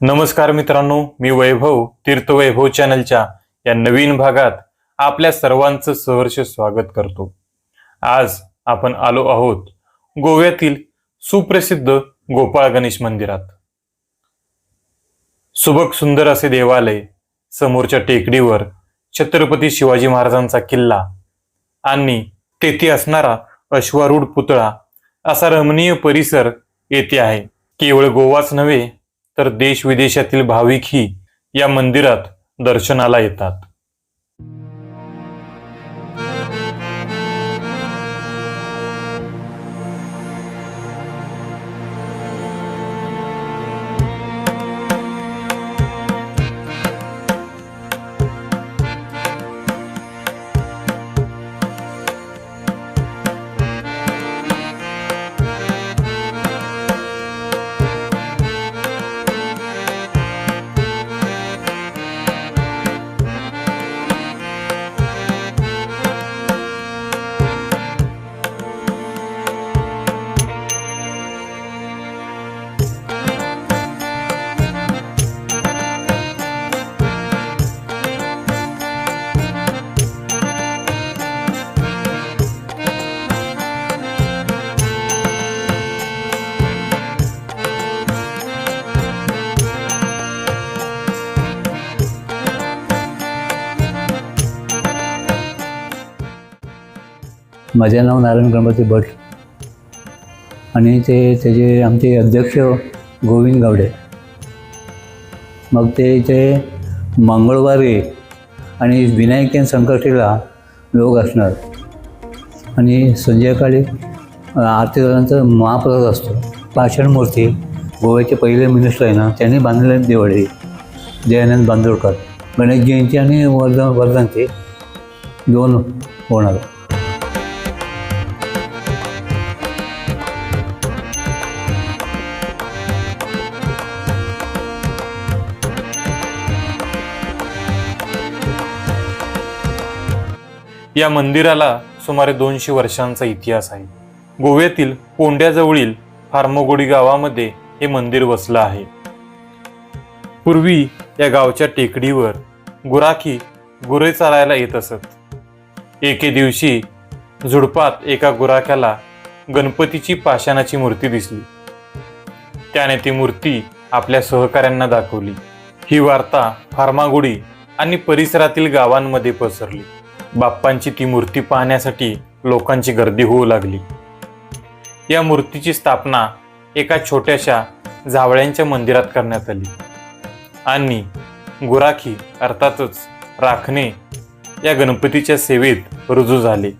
नमस्कार मित्रांनो मी वैभव तीर्थवैभव चॅनलच्या या नवीन भागात आपल्या सर्वांचं सहर्ष स्वागत करतो. आज आपण आलो आहोत गोव्यातील सुप्रसिद्ध गोपाळ गणेश मंदिरात. सुबक सुंदर असे देवालय समोरच्या टेकडीवर छत्रपती शिवाजी महाराजांचा किल्ला आणि तेथे असणारा अश्वारूढ पुतळा असा रमणीय परिसर येथे आहे. केवळ गोवाच नव्हे तर देश विदेशातील भाविकही या मंदिरात दर्शनाला येतात. माझे नाव नारायण गणपती भट. आणि ते त्याचे आमचे अध्यक्ष गोविंद गावडे. मग ते इथे मंगळवारी आणि विनायक संकष्टीला लोक असणार. आणि संध्याकाळी आरती झाल्यानंतर महाप्रसाद असतो. पाषाण मूर्ती गोव्याचे पहिले मिनिस्टर आहे ना त्यांनी बांधलेले दिवाळी. जयानंद बांदोडकर. गणेश जयंती आणि वर्धन वर्धनचे दोन होणार. या मंदिराला सुमारे दोनशे वर्षांचा इतिहास आहे. गोव्यातील कोंड्याजवळील फार्मोगोडी गावामध्ये हे मंदिर वसलं आहे. पूर्वी या गावच्या टेकडीवर गुराखी गुरे चालायला येत असत. एके दिवशी झुडपात एका गुराख्याला गणपतीची पाषाणाची मूर्ती दिसली. त्याने ती मूर्ती आपल्या सहकाऱ्यांना दाखवली. ही वार्ता फार्मागुडी आणि परिसरातील गावांमध्ये पसरली. बाप्पांची ती मूर्ती पाहण्यासाठी लोकांची गर्दी होऊ लागली. या मूर्तीची स्थापना एका छोट्याशा जावळ्यांच्या मंदिरात करण्यात आली. आणि गुराखी अर्थातच राखणे या गणपतीच्या सेवेत रुजू झाले.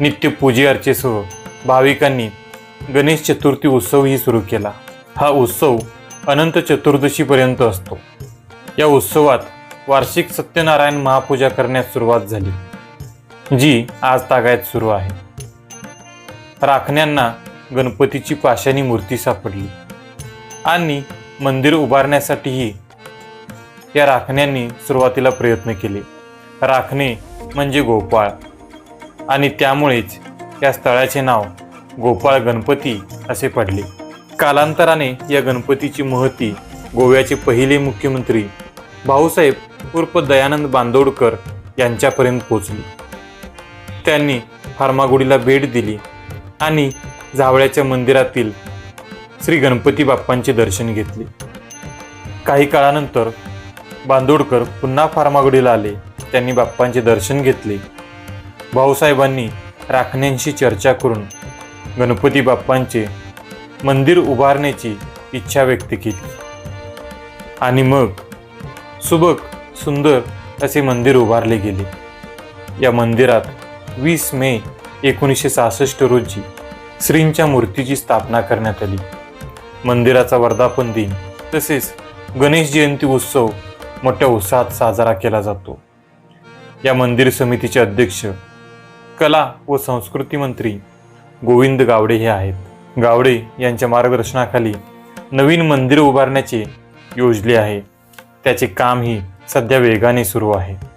नित्य पूजे अर्चेसह भाविकांनी गणेश चतुर्थी उत्सवही सुरू केला. हा उत्सव अनंत चतुर्दशीपर्यंत असतो. या उत्सवात वार्षिक सत्यनारायण महापूजा करण्यास सुरुवात झाली जी आज तागायत सुरू आहे. राखण्यांना गणपतीची पाषाणी मूर्ती सापडली आणि मंदिर उभारण्यासाठीही या राखण्यांनी सुरुवातीला प्रयत्न केले. राखणे म्हणजे गोपाळ आणि त्यामुळेच या स्थळाचे नाव गोपाळ गणपती असे पडले. कालांतराने या गणपतीची महती गोव्याचे पहिले मुख्यमंत्री भाऊसाहेब उर्फ दयानंद बांदोडकर यांच्यापर्यंत पोचली त्यांनी फार्मागुडीला भेट दिली आणि जावळ्याच्या मंदिरातील श्री गणपती बाप्पांचे दर्शन घेतले. काही काळानंतर बांदोडकर पुन्हा फार्मागुडीला आले. त्यांनी बाप्पांचे दर्शन घेतले. भाऊसाहेबांनी राखण्यांशी चर्चा करून गणपती बाप्पांचे मंदिर उभारण्याची इच्छा व्यक्त केली. आणि मग सुबक सुंदर असे मंदिर उभारले गेले. या मंदिरात वीस मे एकोणीसशे सहासष्ट रोजी श्रींच्या मूर्तीची स्थापना करण्यात आली. मंदिराचा वर्धापन दिन तसेच गणेश जयंती उत्सव मोठ्या उत्साहात साजरा केला जातो. या मंदिर समितीचे अध्यक्ष कला व संस्कृती मंत्री गोविंद गावडे हे आहेत. गावडे यांच्या मार्गदर्शनाखाली नवीन मंदिर उभारण्याचे योजले आहे. त्याचे कामही सध्या वेगाने सुरू आहे.